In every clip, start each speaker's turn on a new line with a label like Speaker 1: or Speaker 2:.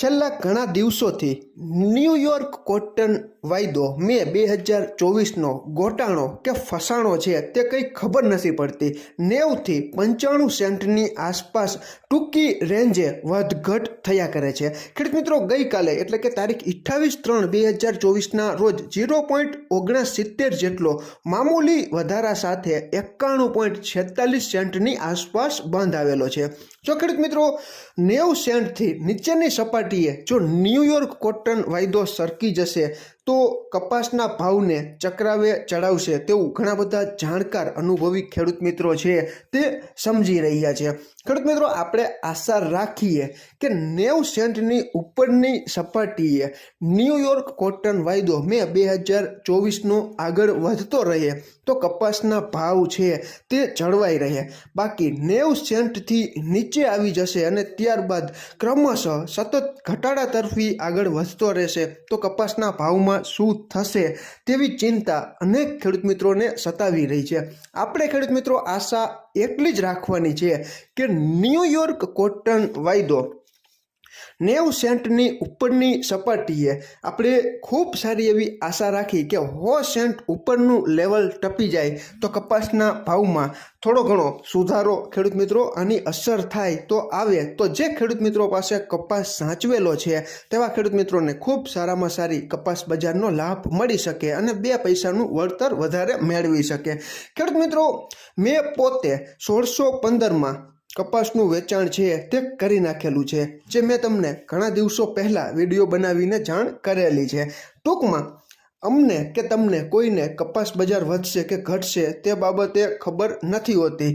Speaker 1: છેલ્લા ઘણા દિવસોથી ન્યૂયોર્ક કોટન વાયદો મે બે હજાર ચોવીસનો ગોટાણો કે ફસાણો છે તે કંઈ ખબર નથી પડતી. નેવથી પંચાણું સેન્ટની આસપાસ ટૂંકી રેન્જે વધઘટ થયા કરે છે. ખેડૂત મિત્રો, ગઈકાલે એટલે કે તારીખ અઠ્ઠાવીસ ત્રણ બે હજાર ચોવીસના રોજ ઝીરો પોઈન્ટ ઓગણસિત્તેર જેટલો મામૂલી વધારા સાથે એકાણું પોઈન્ટ છેતાલીસ સેન્ટની આસપાસ બંધ આવેલો છે. જો ખેડૂત મિત્રો, નેવ સેન્ટથી નીચેની સપાટીએ જો ન્યૂયોર્ક કોટન વાયદો સરકી જશે, તો કપાસના ભાવને ચક્રાવે ચડાવશે તેવું ઘણા બધા જાણકાર અનુભવી ખેડૂત મિત્રો છે તે સમજી રહ્યા છે. ખેડૂત મિત્રો, આપણે આશા રાખીએ કે નેવ સેન્ટની ઉપરની સપાટીએ ન્યૂયોર્ક કોટન વાયદો મે બે હજાર ચોવીસનો આગળ વધતો રહે, તો કપાસના ભાવ છે તે જળવાઈ રહે. બાકી નેવ સેન્ટથી નીચે આવી જશે અને ત્યારબાદ ક્રમશઃ સતત ઘટાડા તરફી આગળ વધતો રહેશે. તો કપાસના ભાવમાં શું થશે તેવી ચિંતા અનેક ખેડૂત મિત્રોને સતાવી રહી છે. આપણે ખેડૂત મિત્રો આશા એટલી જ રાખવાની છે કે ન્યૂયોર્ક કોટન વાયદો નેવ સેન્ટની ઉપરની સપાટીએ આપણે ખૂબ સારી એવી આશા રાખી કે હો સેન્ટ ઉપરનું લેવલ ટપી જાય તો કપાસના ભાવમાં થોડો ઘણો સુધારો ખેડૂત મિત્રો આની અસર થાય તો આવે. તો જે ખેડૂત મિત્રો પાસે કપાસ સાચવેલો છે તેવા ખેડૂત મિત્રોને ખૂબ સારામાં સારી કપાસ બજારનો લાભ મળી શકે અને બે પૈસાનું વળતર વધારે મેળવી શકે. ખેડૂત મિત્રો, મેં પોતે સોળસો પંદરમાં કપાસનું વેચાણ છે તે કરી નાખેલું છે, જે મેં તમને ઘણા દિવસો પહેલાં વીડિયો બનાવીને જાણ કરેલી છે. ટૂંકમાં, અમને કે તમને કોઈને કપાસ બજાર વધશે કે ઘટશે તે બાબતે ખબર નથી હોતી.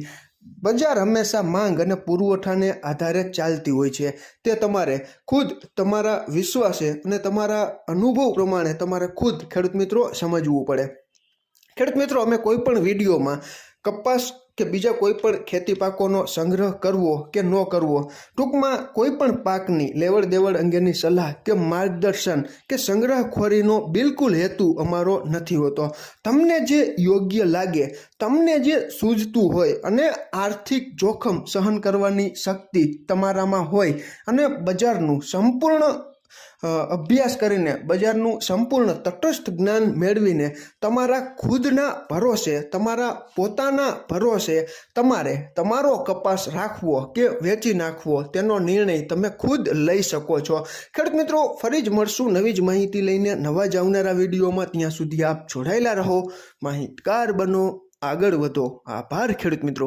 Speaker 1: બજાર હંમેશા માંગ અને પુરવઠાને આધારે ચાલતી હોય છે. તે તમારે ખુદ તમારા વિશ્વાસે અને તમારા અનુભવ પ્રમાણે તમારે ખુદ ખેડૂત મિત્રો સમજવું પડે. ખેડૂત મિત્રો, અમે કોઈ પણ વિડીયોમાં કપાસ કે બીજા કોઈ પણ ખેતી પાકોનો સંગ્રહ કરવો કે ન કરવો, ટૂંકમાં કોઈ પણ પાકની લેવડ દેવડ અંગેની સલાહ કે માર્ગદર્શન કે સંગ્રહખોરીનો બિલકુલ હેતુ અમારો નથી હોતો. તમને જે યોગ્ય લાગે, તમને જે સૂઝતું હોય અને આર્થિક જોખમ સહન કરવાની શક્તિ તમારામાં હોય અને બજારનું સંપૂર્ણ અભ્યાસ કરીને બજારનું સંપૂર્ણ તટસ્થ જ્ઞાન મેળવીને તમારા ખુદના ભરોસે, તમારા પોતાના ભરોસે તમારે તમારો કપાસ રાખવો કે વેચી નાખવો તેનો નિર્ણય તમે ખુદ લઈ શકો છો. ખેડૂત મિત્રો, ફરી જ મળશું નવી જ માહિતી લઈને નવા જ આવનારા વિડીયોમાં. ત્યાં સુધી આપ જોડાયેલા રહો. માહિતગાર બનો, આગળ વધો. આભાર ખેડૂત મિત્રો.